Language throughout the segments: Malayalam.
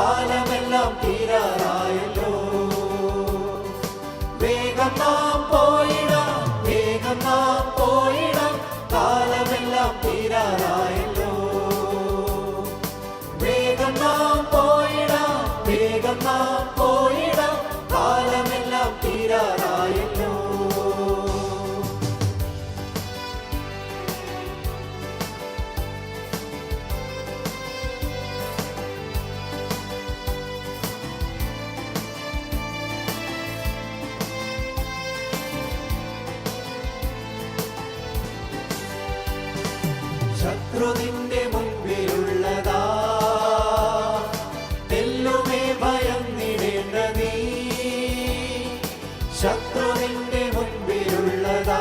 കാലമെല്ലാം തീരാറായല്ലോ. വേഗം നാം പോയിടാം വേഗം നാം പോയിടാം കാലമെല്ലാം തീരാറായല്ലോ. ശത്രുവിന്റെ മുൻപിലുള്ളതാ. മുൻപിലുള്ളതാ.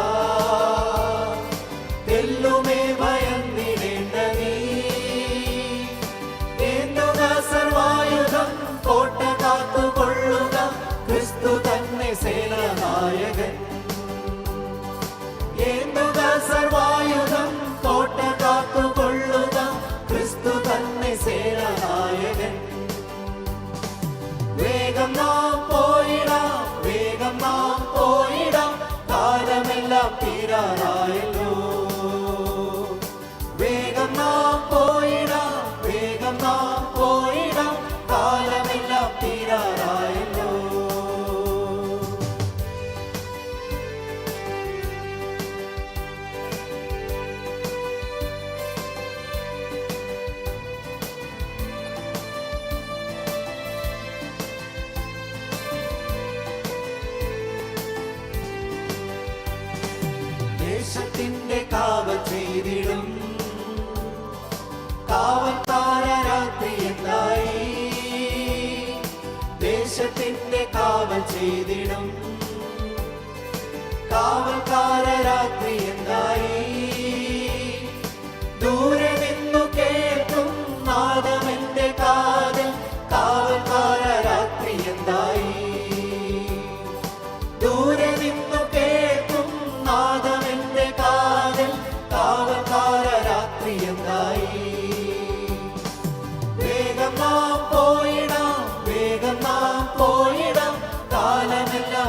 ക്രിസ്തു തന്നെ സേനാനായകൻ. സർവായുധം ചെയ്തിടും. കാവൽക്കാര രാത്രി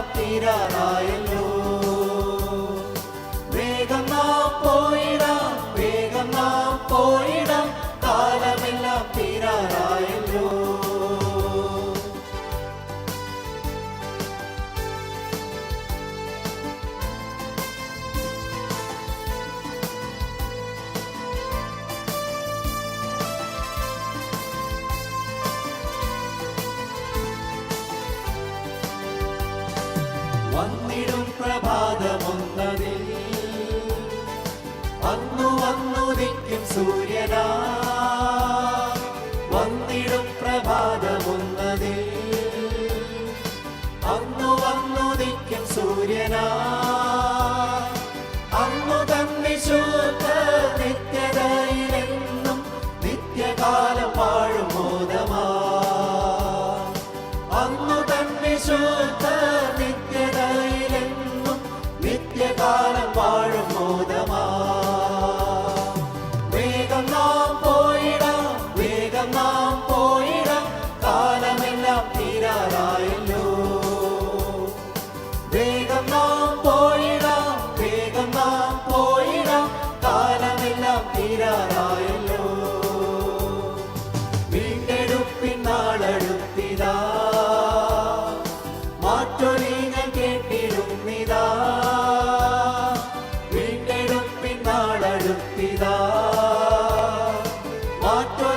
കാലമെല്ലാം സൂര്യനാ. വന്നിടും പ്രഭാതമൊന്നതിൽ അന്നു വന്നുദിക്കും സൂര്യനാ. അന്നു തന്നെ നിത്യതയിലെന്നും നിത്യകാലം പാഴും മോദമാ. അന്നു തന്നെ Atto